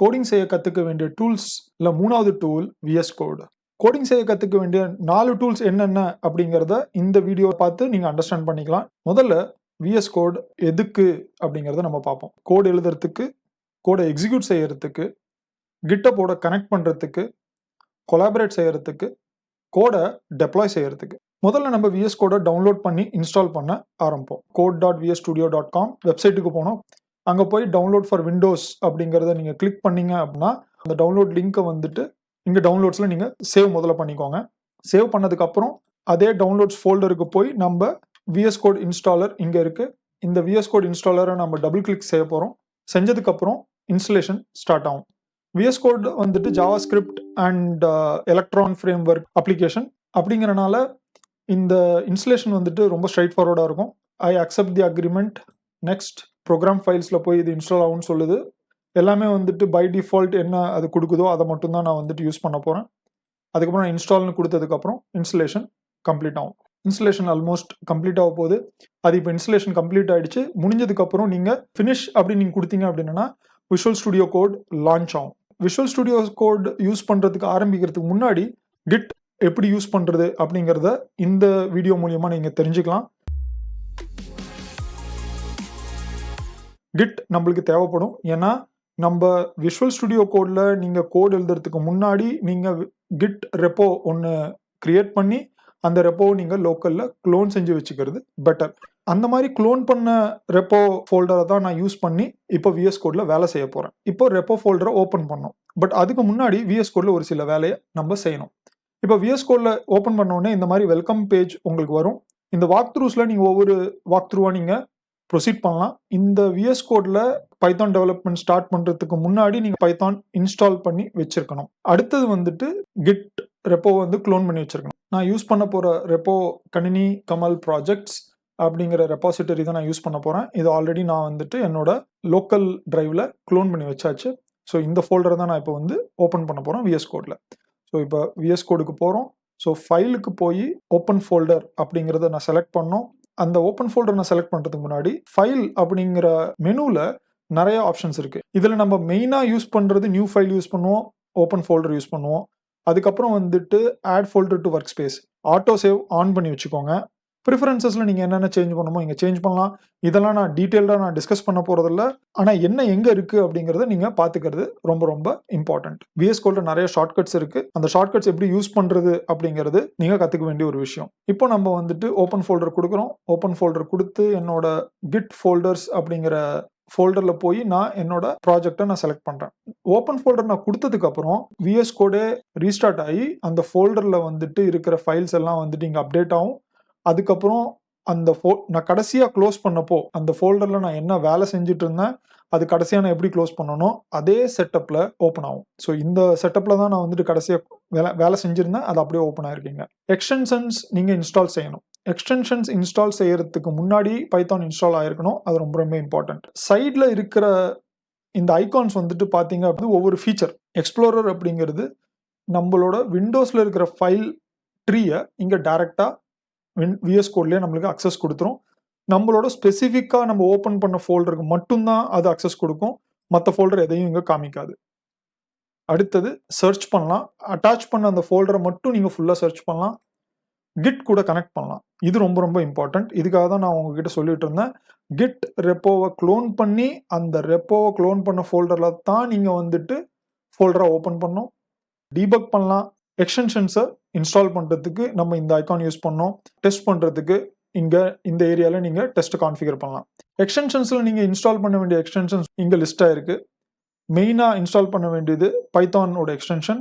Coding செய்ய கற்றுக்க வேண்டிய டூல்ஸ் இல்லை மூணாவது டூல் விஎஸ் கோடு கோடிங் செய்ய கற்றுக்க வேண்டிய நாலு டூல்ஸ் என்னென்ன அப்படிங்கிறத இந்த வீடியோ பார்த்து நீங்கள் அண்டர்ஸ்டாண்ட் பண்ணிக்கலாம். முதல்ல விஎஸ் கோட் எதுக்கு அப்படிங்கிறத நம்ம பார்ப்போம். கோடு எழுதுறதுக்கு கோடை எக்ஸிக்யூட் செய்யறதுக்கு கிட்டப்போட கனெக்ட் பண்ணுறதுக்கு கொலாபரேட் செய்யறதுக்கு கோடை டெப்ளாய் செய்யறதுக்கு. முதல்ல நம்ம விஎஸ் கோடை டவுன்லோட் பண்ணி இன்ஸ்டால் பண்ண ஆரம்பிப்போம். Code dot VS studio dot com வெப்சைட்டுக்கு போனோம். அங்கே போய் டவுன்லோட் ஃபார் விண்டோஸ் அப்படிங்கிறத நீங்கள் கிளிக் பண்ணீங்க அப்படின்னா அந்த டவுன்லோட் லிங்க்கை வந்துட்டு இங்கே டவுன்லோட்ஸில் நீங்கள் சேவ் முதல்ல பண்ணிக்கோங்க. சேவ் பண்ணதுக்கப்புறம் அதே டவுன்லோட்ஸ் ஃபோல்டருக்கு போய் நம்ம விஎஸ் கோட் இன்ஸ்டாலர் இங்கே இருக்குது இந்த விஎஸ் கோட் இன்ஸ்டாலரை நம்ம டபுள் கிளிக் செய்ய போகிறோம் செஞ்சதுக்கப்புறம் இன்ஸ்டலேஷன் ஸ்டார்ட் ஆகும். விஎஸ் கோட் வந்துட்டு JavaScript and electron framework application அப்படிங்கிறனால இந்த இன்ஸ்டலேஷன் வந்துட்டு ரொம்ப ஸ்ட்ரைட் ஃபார்வர்டாக இருக்கும். I accept the agreement next program ஃபைல்ஸில் போய் இது இன்ஸ்டால் ஆகும்னு சொல்லுது. எல்லாமே வந்துட்டு பை டிஃபால்ட் என்ன அது கொடுக்குதோ அதை மட்டும்தான் நான் வந்துட்டு யூஸ் பண்ண போகிறேன் அதுக்கப்புறம் நான் இன்ஸ்டால்னு கொடுத்ததுக்கப்புறம் இன்ஸ்டலேஷன் கம்ப்ளீட் ஆகும். இன்ஸ்டலேஷன் ஆல்மோஸ்ட் கம்ப்ளீட் ஆக போகுது. அது இப்போ இன்ஸ்டலேஷன் கம்ப்ளீட் ஆகிடுச்சு முடிஞ்சதுக்கப்புறம் நீங்கள் ஃபினிஷ் அப்படி நீங்கள் கொடுத்தீங்க அப்படின்னா விஷுவல் ஸ்டுடியோ கோட் லான்ச் ஆகும். விஷுவல் ஸ்டுடியோ கோட் யூஸ் பண்ணுறதுக்கு ஆரம்பிக்கிறதுக்கு முன்னாடி கிட் எப்படி யூஸ் பண்ணுறது அப்படிங்கிறத இந்த வீடியோ மூலியமாக நீங்கள் தெரிஞ்சுக்கலாம். கிட் நம்மளுக்கு தேவைப்படும். ஏன்னா நம்ம விஷுவல் ஸ்டுடியோ கோடில் நீங்கள் கோட் எழுதுறதுக்கு முன்னாடி நீங்கள் கிட் ரெப்போ ஒன்று கிரியேட் பண்ணி அந்த ரெப்போவை நீங்கள் லோக்கலில் க்ளோன் செஞ்சு வச்சுக்கிறது பெட்டர் அந்த மாதிரி க்ளோன் பண்ண ரெப்போ ஃபோல்டரை தான் நான் யூஸ் பண்ணி இப்போ விஎஸ் கோடில் வேலை செய்ய போகிறேன் இப்போ ரெப்போ ஃபோல்டரை ஓப்பன் பண்ணோம். பட் அதுக்கு முன்னாடி விஎஸ் கோடில் ஒரு சில வேலையை நம்ம செய்யணும். இப்போ விஎஸ் கோடில் ஓப்பன் பண்ணோடனே இந்த மாதிரி வெல்கம் பேஜ் உங்களுக்கு வரும். இந்த வாக் த்ரூஸில் நீங்கள் ஒவ்வொரு வாக் த்ரூவாக நீங்கள் ப்ரொசீட் பண்ணலாம். இந்த விஎஸ் கோடில் பைத்தான் டெவலப்மெண்ட் ஸ்டார்ட் பண்ணுறதுக்கு முன்னாடி நீங்கள் பைத்தான் இன்ஸ்டால் பண்ணி வச்சுருக்கணும். அடுத்தது வந்துட்டு கிட் ரெப்போ வந்து க்ளோன் பண்ணி வச்சுருக்கணும். நான் யூஸ் பண்ண போகிற ரெப்போ கணினி கமல் ப்ராஜெக்ட்ஸ் அப்படிங்கிற ரெப்பாசிட்டரி தான் நான் யூஸ் பண்ண போகிறேன் இது ஆல்ரெடி நான் வந்துட்டு என்னோட லோக்கல் டிரைவில் க்ளோன் பண்ணி வச்சாச்சு. ஸோ இந்த ஃபோல்டரை தான் நான் இப்போ வந்து ஓப்பன் பண்ண போகிறேன் விஎஸ் கோடில் ஸோ இப்போ விஎஸ் கோடுக்கு போகிறோம் ஸோ ஃபைலுக்கு போய் ஓப்பன் ஃபோல்டர் அப்படிங்கிறத நான் செலக்ட் பண்ணோம். அந்த ஓப்பன் ஃபோல்டர் நான் செலக்ட் பண்ணுறதுக்கு முன்னாடி ஃபைல் அப்படிங்கிற மெனுவில் நிறைய ஆப்ஷன்ஸ் இருக்குது இதில் நம்ம மெயினாக யூஸ் பண்ணுறது நியூ ஃபைல் யூஸ் பண்ணுவோம் ஓப்பன் ஃபோல்டர் யூஸ் பண்ணுவோம். அதுக்கப்புறம் வந்துட்டு add folder to work space auto save on பண்ணி வச்சுக்கோங்க. ப்ரிஃபரன்சஸில் நீங்கள் என்னென்ன சேஞ்ச் பண்ணணுமோ இங்கே சேஞ்ச் பண்ணலாம். இதெல்லாம் நான் டீட்டெயில்டாக நான் டிஸ்கஸ் பண்ண போகிறதில்ல ஆனால் என்ன எங்கே இருக்குது அப்படிங்கிறத நீங்கள் பார்த்துக்கிறது ரொம்ப ரொம்ப இம்பார்ட்டன்ட் விஎஸ் கோடில் நிறைய ஷார்ட்கட்ஸ் இருக்குது அந்த ஷார்ட்கட்ஸ் எப்படி யூஸ் பண்ணுறது அப்படிங்கிறது நீங்கள் கற்றுக்க வேண்டிய ஒரு விஷயம். இப்போ நம்ம வந்துட்டு ஓப்பன் ஃபோல்டர் கொடுக்குறோம். ஓப்பன் ஃபோல்டர் கொடுத்து என்னோட கிட் ஃபோல்டர்ஸ் அப்படிங்கிற ஃபோல்டரில் போய் நான் என்னோட ப்ராஜெக்டை நான் செலக்ட் பண்ணுறேன் ஓப்பன் ஃபோல்டர் நான் கொடுத்ததுக்கு அப்புறம் விஎஸ் கோடே ரீஸ்டார்ட் ஆகி அந்த ஃபோல்டரில் வந்துட்டு இருக்கிற ஃபைல்ஸ் எல்லாம் வந்துட்டு இங்கே அப்டேட் ஆகும். அதுக்கப்புறம் அந்த ஃபோ நான் கடைசியாக க்ளோஸ் பண்ணப்போ அந்த ஃபோல்டரில் நான் என்ன வேலை செஞ்சுட்டு இருந்தேன் அது கடைசியாக நான் எப்படி க்ளோஸ் பண்ணணும் அதே செட்டப்பில் ஓப்பன் ஆகும். ஸோ இந்த செட்டப்பில் தான் நான் வந்துட்டு கடைசியாக வேலை வேலை செஞ்சுருந்தேன் அது அப்படியே ஓப்பன் ஆயிருக்கீங்க. எக்ஸ்டென்ஷன்ஸ் நீங்கள் இன்ஸ்டால் செய்யணும். எக்ஸ்டென்ஷன்ஸ் இன்ஸ்டால் செய்யறதுக்கு முன்னாடி பைத்தான் இன்ஸ்டால் ஆயிருக்கணும் அது ரொம்ப ரொம்ப இம்பார்ட்டன்ட் சைடில் இருக்கிற இந்த ஐகான்ஸ் வந்துட்டு பார்த்தீங்க அப்படின்னா ஒவ்வொரு ஃபீச்சர் எக்ஸ்ப்ளோரர் அப்படிங்கிறது நம்மளோட விண்டோஸில் இருக்கிற ஃபைல் ட்ரீயை இங்கே டேரெக்டாக விஎஸ் கோட்லேயே நம்மளுக்கு அக்சஸ் கொடுத்துரும். நம்மளோட ஸ்பெசிஃபிக்காக நம்ம ஓப்பன் பண்ண ஃபோல்டருக்கு மட்டும்தான் அது அக்சஸ் கொடுக்கும். மற்ற ஃபோல்டர் எதையும் இங்கே காமிக்காது. அடுத்தது சர்ச் பண்ணலாம். அட்டாச் பண்ண அந்த ஃபோல்டரை மட்டும் நீங்கள் ஃபுல்லாக சர்ச் பண்ணலாம். கிட் கூட கனெக்ட் பண்ணலாம். இது ரொம்ப ரொம்ப இம்பார்ட்டன்ட் இதுக்காக தான் நான் உங்ககிட்ட சொல்லிட்டு இருந்தேன். கிட் ரெப்போவை க்ளோன் பண்ணி அந்த ரெப்போவை க்ளோன் பண்ண ஃபோல்டரில் தான் நீங்கள் வந்துட்டு ஃபோல்டரை ஓப்பன் பண்ணணும். டீபக் பண்ணலாம். எக்ஸ்டென்ஷன்ஸை இன்ஸ்டால் பண்ணுறதுக்கு நம்ம இந்த ஐக்கான் யூஸ் பண்ணோம். டெஸ்ட் பண்ணுறதுக்கு இங்கே இந்த ஏரியாவில் நீங்கள் டெஸ்ட் கான்ஃபிகர் பண்ணலாம். எக்ஸ்டென்ஷன்ஸில் நீங்கள் இன்ஸ்டால் பண்ண வேண்டிய எக்ஸ்டென்ஷன்ஸ் இங்கே லிஸ்ட் இருக்குது மெயினாக இன்ஸ்டால் பண்ண வேண்டியது பைத்தானோட எக்ஸ்டென்ஷன்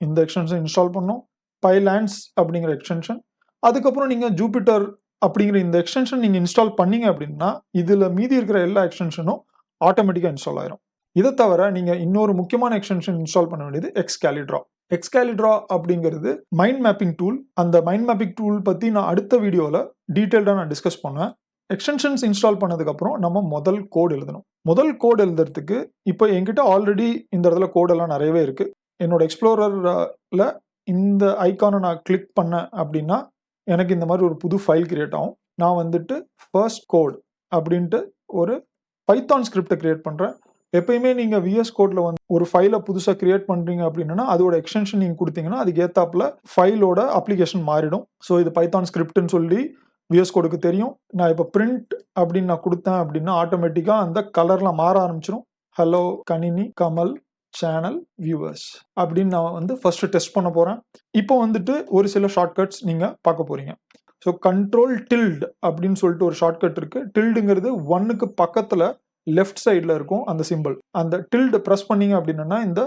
இந்த எக்ஸ்டென்ஷன் இன்ஸ்டால் பண்ணோம். பைலாண்ட்ஸ் அப்படிங்கிற எக்ஸ்டென்ஷன் அதுக்கப்புறம் நீங்கள் ஜூபிட்டர் அப்படிங்கிற இந்த எக்ஸ்டென்ஷன் நீங்கள் இன்ஸ்டால் பண்ணீங்க அப்படின்னா இதில் மீதி இருக்கிற எல்லா எக்ஸ்டென்ஷனும் ஆட்டோமேட்டிக்காக இன்ஸ்டால் ஆயிரும். இதை தவிர நீங்கள் இன்னொரு முக்கியமான எக்ஸ்டென்ஷன் இன்ஸ்டால் பண்ண வேண்டியது எக்ஸ் கேலிட்ரா எக்ஸ்கேலிட்ரா அப்படிங்கிறது மைண்ட் மேப்பிங் டூல் அந்த மைண்ட் மேப்பிங் டூல் பற்றி நான் அடுத்த வீடியோவில் டீட்டெயில்டாக நான் டிஸ்கஸ் பண்ணுவேன். எக்ஸ்டென்ஷன்ஸ் இன்ஸ்டால் பண்ணதுக்கப்புறம் நம்ம முதல் கோட் எழுதணும். முதல் கோட் எழுதுறதுக்கு இப்போ என்கிட்ட ஆல்ரெடி இந்த இடத்துல கோடெல்லாம் நிறையவே இருக்குது என்னோட எக்ஸ்ப்ளோரரில் இந்த ஐக்கானை நான் கிளிக் பண்ணேன் அப்படின்னா எனக்கு இந்த மாதிரி ஒரு புது ஃபைல் கிரியேட் ஆகும். நான் வந்துட்டு ஃபர்ஸ்ட் கோட் அப்படின்ட்டு ஒரு பைத்தான் ஸ்கிரிப்டை கிரியேட் பண்ணுறேன் எப்பயுமே நீங்கள் விஎஸ் கோட்டில் வந்து ஒரு ஃபைலை புதுசாக கிரியேட் பண்ணுறீங்க அப்படின்னா அதோட எக்ஸ்டென்ஷன் நீங்கள் கொடுத்தீங்கன்னா அதுக்கு ஏத்தாப்புல ஃபைலோட அப்ளிகேஷன் மாறிடும். ஸோ இது பைத்தான் ஸ்கிரிப்ட்னு சொல்லி விஎஸ் கோடுக்கு தெரியும். நான் இப்போ பிரிண்ட் அப்படின்னு நான் கொடுத்தேன் அப்படின்னா ஆட்டோமேட்டிக்காக அந்த கலர்லாம் மாற ஆரம்பிச்சிடும் ஹலோ கணினி கமல் சேனல் வியூவர்ஸ் அப்படின்னு நான் வந்து ஃபர்ஸ்ட் டெஸ்ட் பண்ண போகிறேன் இப்போ வந்துட்டு ஒரு சில ஷார்ட்கட்ஸ் நீங்கள் பார்க்க போகிறீங்க ஸோ கண்ட்ரோல் டில்டு அப்படின்னு சொல்லிட்டு ஒரு ஷார்ட்கட் இருக்குது டில்டுங்கிறது ஒன்னுக்கு பக்கத்தில் லெஃப்ட் சைடில் இருக்கும் அந்த சிம்பிள் அந்த டில்டு ப்ரெஸ் பண்ணீங்க அப்படின்னா இந்த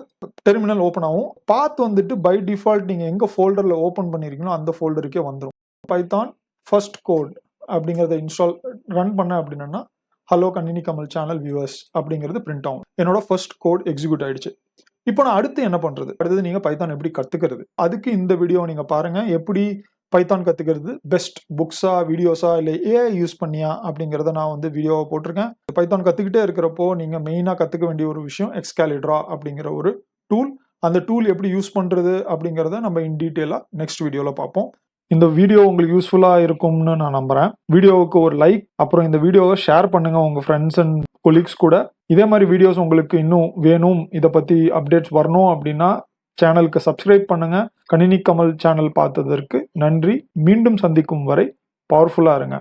டெர்மினல் ஓப்பன் ஆகும். பாத் வந்துட்டு பை டிஃபால்ட் நீங்கள் எங்கே ஃபோல்டரில் ஓப்பன் பண்ணியிருக்கீங்களோ அந்த ஃபோல்டருக்கே வந்துடும் பைத்தான் ஃபர்ஸ்ட் கோட் அப்படிங்கிறத இன்ஸ்டால் ரன் பண்ண அப்படின்னா hello Kanini Kamal channel viewers அப்படிங்கிறது பிரிண்ட் ஆகும். என்னோட ஃபர்ஸ்ட் கோட் எக்ஸிக்யூட் ஆயிடுச்சு. இப்போ நான் அடுத்து என்ன பண்ணுறது அடுத்தது நீங்கள் பைத்தான் எப்படி கற்றுக்கிறது அதுக்கு இந்த வீடியோ நீங்கள் பாருங்கள் எப்படி பைத்தான் கற்றுக்கிறது பெஸ்ட் புக்ஸா வீடியோஸா இல்லை ஏஐ யூஸ் பண்ணியா அப்படிங்கிறத நான் வந்து வீடியோவை போட்டிருக்கேன். பைத்தான் கற்றுக்கிட்டே இருக்கிறப்போ நீங்கள் மெயினாக கற்றுக்க வேண்டிய ஒரு விஷயம் எக்ஸ்காலிட்ரா அப்படிங்கிற ஒரு டூல் அந்த டூல் எப்படி யூஸ் பண்ணுறது அப்படிங்கிறத நம்ம இன் டீட்டெயிலாக நெக்ஸ்ட் வீடியோவில் பார்ப்போம். இந்த வீடியோ உங்களுக்கு யூஸ்ஃபுல்லாக இருக்கும்னு நான் நம்புகிறேன் வீடியோவுக்கு ஒரு லைக் அப்புறம் இந்த வீடியோவை ஷேர் பண்ணுங்கள் உங்கள் ஃப்ரெண்ட்ஸ் அண்ட் கொலீக்ஸ் கூட. இதே மாதிரி வீடியோஸ் உங்களுக்கு இன்னும் வேணும் இதை பற்றி அப்டேட்ஸ் வரணும் அப்படின்னா சேனலுக்கு சப்ஸ்கிரைப் பண்ணுங்க. கணினி கமல் சேனல் பார்த்ததற்கு நன்றி. மீண்டும் சந்திக்கும் வரை பவர்ஃபுல்லா இருங்க.